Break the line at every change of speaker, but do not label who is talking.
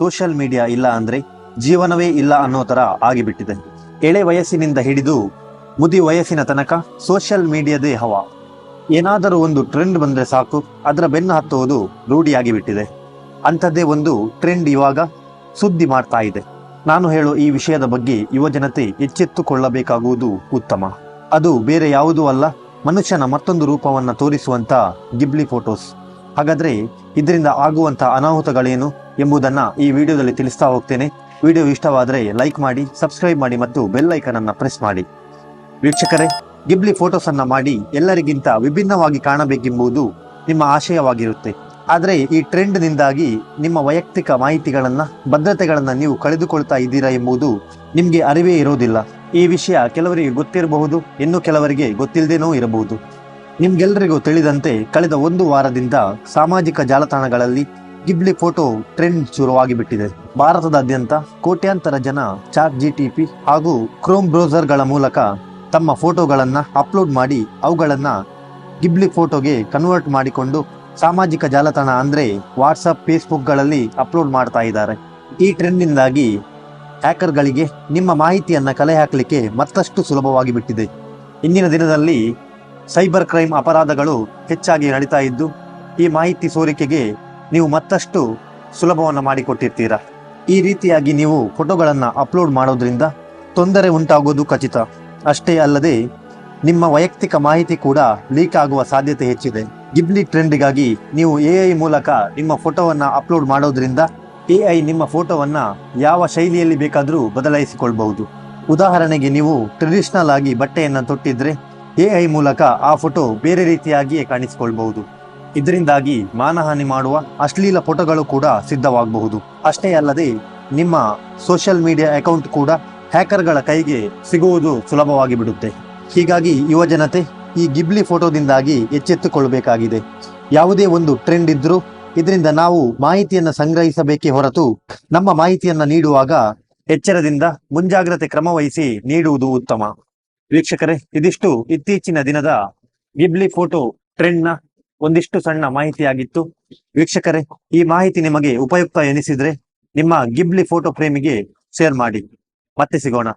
Social media ಇಲ್ಲ ಅಂದ್ರೆ ಜೀವನವೇ ಇಲ್ಲ ಅನ್ನೋ ತರ ಆಗಿಬಿಟ್ಟಿದೆ. ಎಳೆ ವಯಸ್ಸಿನಿಂದ ಹಿಡಿದು ಮುದಿ ವಯಸ್ಸಿನ ತನಕ ಸೋಷಿಯಲ್ ಮೀಡಿಯಾದೇ ಹವಾ. ಏನಾದರೂ ಒಂದು ಟ್ರೆಂಡ್ ಬಂದ್ರೆ ಸಾಕು, ಅದರ ಬೆನ್ನು ಹತ್ತುವುದು ರೂಢಿಯಾಗಿ ಬಿಟ್ಟಿದೆ ಅಂಥದ್ದೇ ಒಂದು ಟ್ರೆಂಡ್ ಇವಾಗ ಸುದ್ದಿ ಮಾಡ್ತಾ ಇದೆ. ನಾನು ಹೇಳೋ ಈ ವಿಷಯದ ಬಗ್ಗೆ ಯುವಜನತೆ ಎಚ್ಚೆತ್ತುಕೊಳ್ಳಬೇಕಾಗುವುದು ಉತ್ತಮ. ಅದು ಬೇರೆ ಯಾವುದೂ ಅಲ್ಲ, ಮನುಷ್ಯನ ಮತ್ತೊಂದು ರೂಪವನ್ನು ತೋರಿಸುವಂತ ಗಿಬ್ಲಿ ಫೋಟೋಸ್. ಹಾಗಾದ್ರೆ ಇದರಿಂದ ಆಗುವಂತ ಅನಾಹುತಗಳೇನು ಎಂಬುದನ್ನ ಈ ವಿಡಿಯೋದಲ್ಲಿ ತಿಳಿಸ್ತಾ ಹೋಗ್ತೇನೆ. ವಿಡಿಯೋ ಇಷ್ಟವಾದರೆ ಲೈಕ್ ಮಾಡಿ, ಸಬ್ಸ್ಕ್ರೈಬ್ ಮಾಡಿ ಮತ್ತು ಬೆಲ್ ಐಕನ್ ಅನ್ನ ಪ್ರೆಸ್ ಮಾಡಿ. ವೀಕ್ಷಕರೇ, ಗಿಬ್ಲಿ ಫೋಟೋಸ್ ಅನ್ನ ಮಾಡಿ ಎಲ್ಲರಿಗಿಂತ ವಿಭಿನ್ನವಾಗಿ ಕಾಣಬೇಕೆಂಬುದು ನಿಮ್ಮ ಆಶಯವಾಗಿರುತ್ತೆ. ಆದರೆ ಈ ಟ್ರೆಂಡ್ ನಿಂದಾಗಿ ನಿಮ್ಮ ವೈಯಕ್ತಿಕ ಮಾಹಿತಿಗಳನ್ನ, ಭದ್ರತೆಗಳನ್ನ ನೀವು ಕಳೆದುಕೊಳ್ತಾ ಇದ್ದೀರಾ ಎಂಬುದು ನಿಮ್ಗೆ ಅರಿವೇ ಇರೋದಿಲ್ಲ. ಈ ವಿಷಯ ಕೆಲವರಿಗೆ ಗೊತ್ತಿರಬಹುದು, ಇನ್ನು ಕೆಲವರಿಗೆ ಗೊತ್ತಿಲ್ಲದೇನೋ ಇರಬಹುದು. ನಿಮ್ಗೆಲ್ಲರಿಗೂ ತಿಳಿದಂತೆ ಕಳೆದ ಒಂದು ವಾರದಿಂದ ಸಾಮಾಜಿಕ ಜಾಲತಾಣಗಳಲ್ಲಿ ಗಿಬ್ಲಿ ಫೋಟೋ ಟ್ರೆಂಡ್ ಶುರುವಾಗಿ ಬಿಟ್ಟಿದೆ ಭಾರತದಾದ್ಯಂತ ಕೋಟ್ಯಾಂತರ ಜನ ಚಾಟ್ ಜಿಟಿಪಿ ಹಾಗೂ ಕ್ರೋಮ್ ಬ್ರೌಸರ್ಗಳ ಮೂಲಕ ತಮ್ಮ ಫೋಟೋಗಳನ್ನು ಅಪ್ಲೋಡ್ ಮಾಡಿ ಅವುಗಳನ್ನು ಗಿಬ್ಲಿ ಫೋಟೋಗೆ ಕನ್ವರ್ಟ್ ಮಾಡಿಕೊಂಡು ಸಾಮಾಜಿಕ ಜಾಲತಾಣ ಅಂದರೆ ವಾಟ್ಸಪ್, ಫೇಸ್ಬುಕ್ಗಳಲ್ಲಿ ಅಪ್ಲೋಡ್ ಮಾಡ್ತಾ ಇದ್ದಾರೆ. ಈ ಟ್ರೆಂಡ್ನಿಂದಾಗಿ ಹ್ಯಾಕರ್ಗಳಿಗೆ ನಿಮ್ಮ ಮಾಹಿತಿಯನ್ನು ಕಲೆ ಹಾಕಲಿಕ್ಕೆ ಮತ್ತಷ್ಟು ಸುಲಭವಾಗಿ ಬಿಟ್ಟಿದೆ ಇಂದಿನ ದಿನದಲ್ಲಿ ಸೈಬರ್ ಕ್ರೈಮ್ ಅಪರಾಧಗಳು ಹೆಚ್ಚಾಗಿ ನಡೀತಾ ಇದ್ದು, ಈ ಮಾಹಿತಿ ಸೋರಿಕೆಗೆ ನೀವು ಮತ್ತಷ್ಟು ಸುಲಭವನ್ನು ಮಾಡಿಕೊಟ್ಟಿರ್ತೀರಾ? ಈ ರೀತಿಯಾಗಿ ನೀವು ಫೋಟೋಗಳನ್ನು ಅಪ್ಲೋಡ್ ಮಾಡೋದ್ರಿಂದ ತೊಂದರೆ ಉಂಟಾಗೋದು ಖಚಿತ. ಅಷ್ಟೇ ಅಲ್ಲದೆ, ನಿಮ್ಮ ವೈಯಕ್ತಿಕ ಮಾಹಿತಿ ಕೂಡ ಲೀಕ್ ಆಗುವ ಸಾಧ್ಯತೆ ಹೆಚ್ಚಿದೆ. ಗಿಬ್ಲಿ ಟ್ರೆಂಡ್ಗಾಗಿ ನೀವು ಎ ಐ ಮೂಲಕ ನಿಮ್ಮ ಫೋಟೋವನ್ನು ಅಪ್ಲೋಡ್ ಮಾಡೋದ್ರಿಂದ ಐ ನಿಮ್ಮ ಫೋಟೋವನ್ನು ಯಾವ ಶೈಲಿಯಲ್ಲಿ ಬೇಕಾದರೂ ಬದಲಾಯಿಸಿಕೊಳ್ಬಹುದು. ಉದಾಹರಣೆಗೆ ನೀವು ಟ್ರೆಡಿಷನಲ್ ಆಗಿ ಬಟ್ಟೆಯನ್ನು ತೊಟ್ಟಿದ್ರೆ ಎಐ ಮೂಲಕ ಆ ಫೋಟೋ ಬೇರೆ ರೀತಿಯಾಗಿಯೇ ಕಾಣಿಸಿಕೊಳ್ಳಬಹುದು ಇದರಿಂದಾಗಿ ಮಾನಹಾನಿ ಮಾಡುವ ಅಶ್ಲೀಲ ಫೋಟೋಗಳು ಕೂಡ ಸಿದ್ಧವಾಗಬಹುದು. ಅಷ್ಟೇ ಅಲ್ಲದೆ, ನಿಮ್ಮ ಸೋಷಿಯಲ್ ಮೀಡಿಯಾ ಅಕೌಂಟ್ ಕೂಡ ಹ್ಯಾಕರ್ಗಳ ಕೈಗೆ ಸಿಗುವುದು ಸುಲಭವಾಗಿ ಬಿಡುತ್ತೆ ಹೀಗಾಗಿ ಯುವಜನತೆ ಈ ಗಿಬ್ಲಿ ಫೋಟೋದಿಂದಾಗಿ ಎಚ್ಚೆತ್ತುಕೊಳ್ಳಬೇಕಾಗಿದೆ ಯಾವುದೇ ಒಂದು ಟ್ರೆಂಡ್ ಇದ್ರೂ ಇದರಿಂದ ನಾವು ಮಾಹಿತಿಯನ್ನು ಸಂಗ್ರಹಿಸಬೇಕೇ ಹೊರತು ನಮ್ಮ ಮಾಹಿತಿಯನ್ನು ನೀಡುವಾಗ ಎಚ್ಚರದಿಂದ ಮುಂಜಾಗ್ರತೆ ಕ್ರಮವಹಿಸಿ ನೀಡುವುದು ಉತ್ತಮ. ವೀಕ್ಷಕರೇ, ಇದಿಷ್ಟು ಇತ್ತೀಚಿನ ದಿನದ ಗಿಬ್ಲಿ ಫೋಟೋ ಟ್ರೆಂಡ್ನ ಒಂದಿಷ್ಟು ಸಣ್ಣ ಮಾಹಿತಿಯಾಗಿತ್ತು. ವೀಕ್ಷಕರೇ, ಈ ಮಾಹಿತಿ ನಿಮಗೆ ಉಪಯುಕ್ತ ಎನಿಸಿದ್ರೆ ನಿಮ್ಮ ಗಿಬ್ಲಿ ಫೋಟೋ ಪ್ರೇಮಿಗೆ ಶೇರ್ ಮಾಡಿ. ಮತ್ತೆ ಸಿಗೋಣ.